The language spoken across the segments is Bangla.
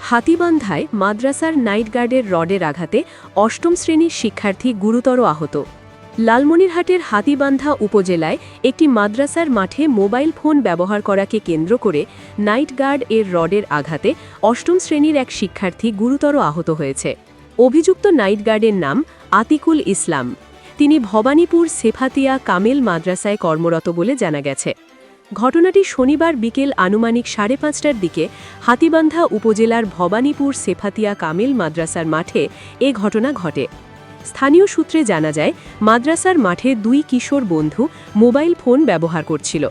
হাতিবান্ধায় মাদ্রাসার নাইট গার্ডের রডের আঘাতে অষ্টম শ্রেণির শিক্ষার্থী গুরুতর আহত। লালমনিরহাটের হাতিবান্ধা উপজেলায় একটি মাদ্রাসার মাঠে মোবাইল ফোন ব্যবহার করাকে কেন্দ্র করে নাইট গার্ড এর রডের আঘাতে অষ্টম শ্রেণির এক শিক্ষার্থী গুরুতর আহত হয়েছে। অভিযুক্ত নাইট গার্ডের নাম আতিকুল ইসলাম। তিনি ভবানীপুর সেফাতিয়া কামেল মাদ্রাসায় কর্মরত বলে জানা গেছে। ঘটনাটি শনিবার বিকেল আনুমানিক সাড়ে পাঁচটার দিকে হাতিবান্ধা উপজেলার ভবানীপুর সেফাতিয়া কামিল মাদ্রাসার মাঠে এ ঘটনা ঘটে। স্থানীয় সূত্রে জানা যায়, মাদ্রাসার মাঠে দুই কিশোর বন্ধু মোবাইল ফোন ব্যবহার করছিল।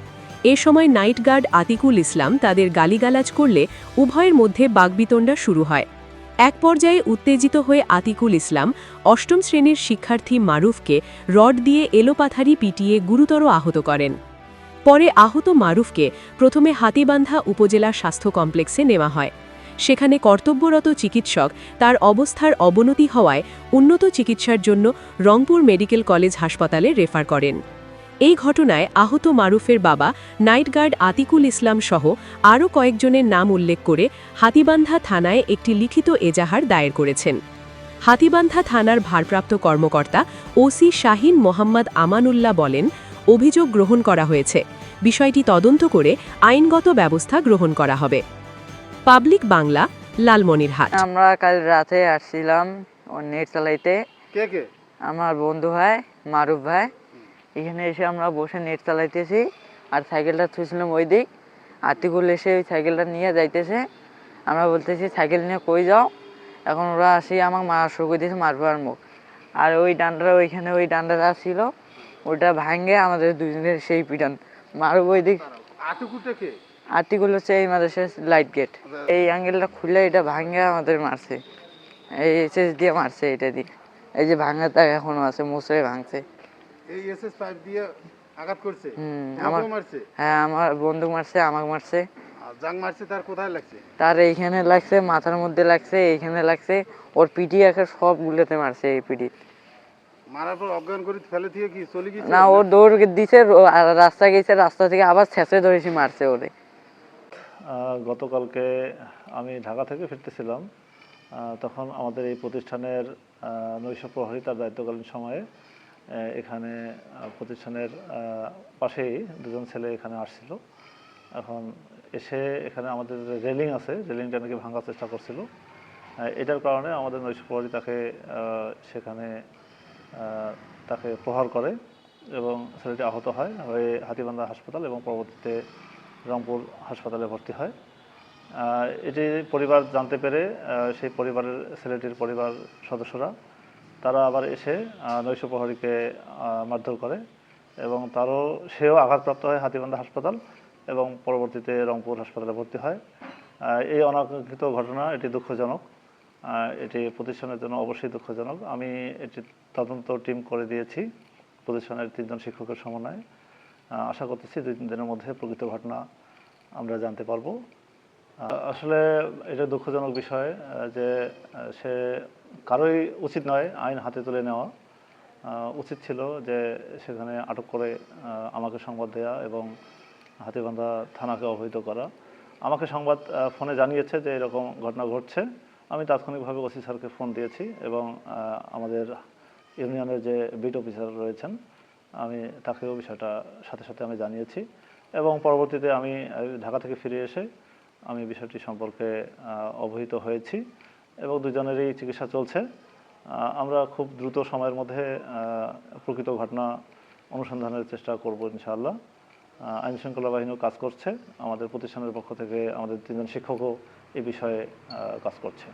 এ সময় নাইট গার্ড আতিকুল ইসলাম তাদের গালিগালাজ করলে উভয়ের মধ্যে বাগবিতণ্ডা শুরু হয়। এক পর্যায়ে উত্তেজিত হয়ে আতিকুল ইসলাম অষ্টম শ্রেণির শিক্ষার্থী মারুফকে রড দিয়ে এলোপাথারি পিটিয়ে গুরুতর আহত করেন। পরে আহত মারুফকে প্রথমে হাতিবান্ধা উপজেলা স্বাস্থ্য কমপ্লেক্সে নেওয়া হয়। সেখানে কর্তব্যরত চিকিৎসক তার অবস্থার অবনতি হওয়ায় উন্নত চিকিৎসার জন্য রংপুর মেডিকেল কলেজ হাসপাতালে রেফার করেন। এই ঘটনায় আহত মারুফের বাবা নাইট গার্ড আতিকুল ইসলাম সহ আরও কয়েকজনের নাম উল্লেখ করে হাতিবান্ধা থানায় একটি লিখিত এজাহার দায়ের করেছেন। হাতিবান্ধা থানার ভারপ্রাপ্ত কর্মকর্তা ওসি শাহিন মোহাম্মদ আমানুল্লাহ বলেন অভিযোগ গ্রহণ করা হয়েছে। বিষয়টি তদন্ত করে আইনগত ব্যবস্থা গ্রহণ করা হবে। পাবলিক বাংলা লালমনিরহাট। আমরা কাল রাতে আসছিলাম নেট চালাইতে কে কে? আমার বন্ধু ভাই মারুফ ভাই। এখানে এসে আমরা বসে নেট চালাইতেছি আর সাইকেলটা থুছিলাম ওই দিক আতিকুল এসে ওই সাইকেলটা নিয়ে যাইতেছে। আমরা বলতেছি সাইকেল নিয়ে কই যাও? এখন ওরা আসি আমাকে মারা শুরু করে দিয়েছে মারবার মুখ। আর ওই ডান্ডাটা ওইখানে ওই ডান্ডাটা ছিল। ওটা ভাঙে আমাদের দুজনের সেই পিটান। মারুফ ওই দিক আর্টিকুল হচ্ছে এই মাদ্রাসার লাইট গেট এই অ্যাঙ্গেলটা খুলে এটা ভাঙে আমাদের মারছে। এই এসএস দিয়ে মারছে এটা দিয়ে। এই যে ভাঙা দাগ এখনও আছে মুসরে ভাঙছে। এই এসএস পাইপ দিয়ে আঘাত করছে? হুম, আমার- মারছে? হ্যাঁ আমার বন্দুক মারছে আমাকে মারছে। জাং মারছে তার কোথায় লাগছে? তার এইখানে লাগছে মাথার মধ্যে লাগছে এইখানে লাগছে। ওর পিটি একে সব গুলোতে মারছে এই পিটি মারার পর অজ্ঞান করে ফেলে দিয়ে কি চলে গেছে না ও দৌড় দিছে আর রাস্তা গেছে রাস্তা থেকে আবার ছেঁচে ধরেছি মারছে ওরে। গতকালকে আমি ঢাকা থেকে ফিরতেছিলাম। তখন আমাদের এই প্রতিষ্ঠানের নৈশ প্রহরী তার দায়িত্বকালীন সময়ে এখানে প্রতিষ্ঠানের পাশেই দুজন ছেলে এখানে আসছিল। এখন এসে এখানে আমাদের রেলিং আছে রেলিংটা নাকি ভাঙার চেষ্টা করছিল। এটার কারণে আমাদের নৈশ প্রহরী তাকে সেখানে তাকে প্রহার করে এবং ছেলেটি আহত হয়, হয়ে হাতিবান্ধা হাসপাতাল এবং পরবর্তীতে রংপুর হাসপাতালে ভর্তি হয়। এটি পরিবার জানতে পেরে সেই পরিবারের ছেলেটির পরিবার সদস্যরা, তারা আবার এসে নৈশ প্রহরীকে মারধর করে এবং তারও, সেও আঘাতপ্রাপ্ত হয় হাতিবান্ধা হাসপাতাল এবং পরবর্তীতে রংপুর হাসপাতালে ভর্তি হয়। এই অনাকাঙ্ক্ষিত ঘটনা এটি দুঃখজনক। এটি প্রতিষ্ঠানের জন্য অবশ্যই দুঃখজনক। আমি এটি তদন্ত টিম করে দিয়েছি, প্রতিষ্ঠানের তিনজন শিক্ষকের সমন্বয়ে। আশা করতেছি দুই তিন দিনের মধ্যে প্রকৃত ঘটনা আমরা জানতে পারব। আসলে এটা দুঃখজনক বিষয় যে সে কারোই উচিত নয় আইন হাতে তুলে নেওয়া। উচিত ছিল যে সেখানে আটক করে আমাকে সংবাদ দেওয়া এবং হাতিবান্ধা থানাকে অবহিত করা। আমাকে সংবাদ ফোনে জানিয়েছে যে এরকম ঘটনা ঘটছে। আমি তাৎক্ষণিকভাবে ওসি স্যারকে ফোন দিয়েছি এবং আমাদের ইউনিয়নের যে বিট অফিসার রয়েছেন আমি তাকেও বিষয়টা সাথে সাথে আমি জানিয়েছি এবং পরবর্তীতে আমি ঢাকা থেকে ফিরে এসে আমি বিষয়টি সম্পর্কে অবহিত হয়েছি এবং দুজনেরই চিকিৎসা চলছে। আমরা খুব দ্রুত সময়ের মধ্যে প্রকৃত ঘটনা অনুসন্ধানের চেষ্টা করব ইনশাআল্লাহ। আহ, আইন শৃঙ্খলা বাহিনীও কাজ করছে। আমাদের প্রতিষ্ঠানের পক্ষ থেকে আমাদের তিনজন শিক্ষকও এই বিষয়ে কাজ করছে।